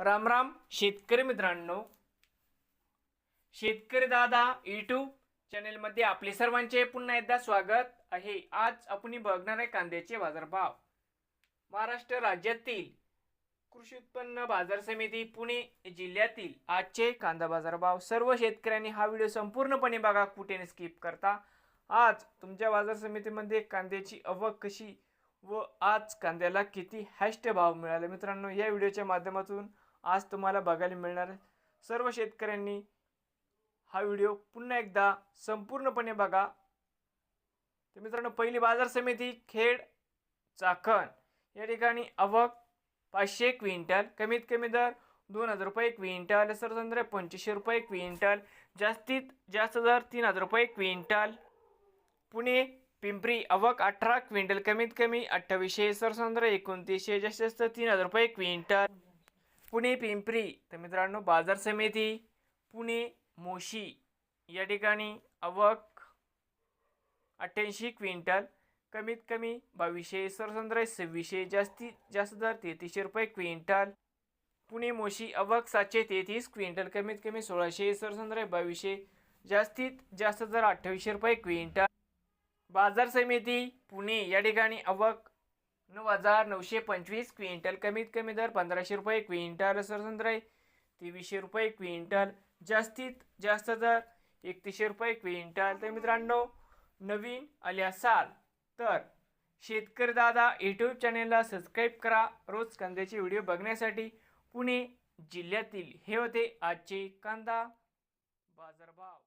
राम राम शेतकरी मित्रांनो. शेतकरी दादा यूट्यूब चॅनेलमध्ये आपले सर्वांचे पुन्हा एकदा स्वागत आहे. आज आपण बघणार आहे कांद्याचे बाजारभाव. महाराष्ट्र राज्यातील कृषी उत्पन्न बाजार समिती पुणे जिल्ह्यातील आजचे कांदा बाजारभाव. सर्व शेतकऱ्यांनी हा व्हिडिओ संपूर्णपणे बघा कुठे स्किप करता. आज तुमच्या बाजार समितीमध्ये कांद्याची आवक कशी व आज कांद्याला किती हॅस्ट भाव मिळाले मित्रांनो या व्हिडिओच्या माध्यमातून आज तुम्हाला बघायला मिळणार सर्व शेतकऱ्यांनी हा व्हिडिओ पुन्हा एकदा संपूर्णपणे बघा. तर मित्रांनो पहिली बाजार समिती खेड चाकण. या ठिकाणी आवक पाचशे क्विंटल कमीत कमी दर दोन हजार रुपये क्विंटल सरसंद्र पंचवीसशे रुपये क्विंटल जास्तीत जास्त दर तीन हजार रुपये क्विंटल. पुणे पिंपरी आवक अठरा क्विंटल कमीत कमी अठ्ठावीसशे सरसंद्र एकोणतीसशे जास्तीत जास्त तीन हजार रुपये क्विंटल. पुणे पिंपरी. तर मित्रांनो बाजार समिती पुणे मोशी. या ठिकाणी आवक अठ्ठ्याऐंशी क्विंटल कमीत कमी बावीसशे सरसंद्र सव्वीसशे जास्तीत जास्त दर तेहतीसशे रुपये क्विंटल. पुणे मोशी अवक सातशे तेहतीस क्विंटल कमीत कमी सोळाशे सरसंद्र बावीसशे जास्तीत जास्त दर अठ्ठावीसशे रुपये क्विंटल. बाजार समिती पुणे. या ठिकाणी अवक नऊ हजार नऊशे पंचवीस क्विंटल कमीत कमी दर पंधराशे रुपये क्विंटल सरसंद्र तेवीसशे रुपये क्विंटल जास्तीत जास्त दर एकतीसशे रुपये क्विंटल. तर मित्रांनो नवीन आले असाल तर शेतकरी दादा यूट्यूब चॅनेलला सबस्क्राईब करा. रोज कांद्याचे व्हिडिओ बघण्यासाठी पुणे जिल्ह्यातील हे होते आजचे कांदा बाजारभाव.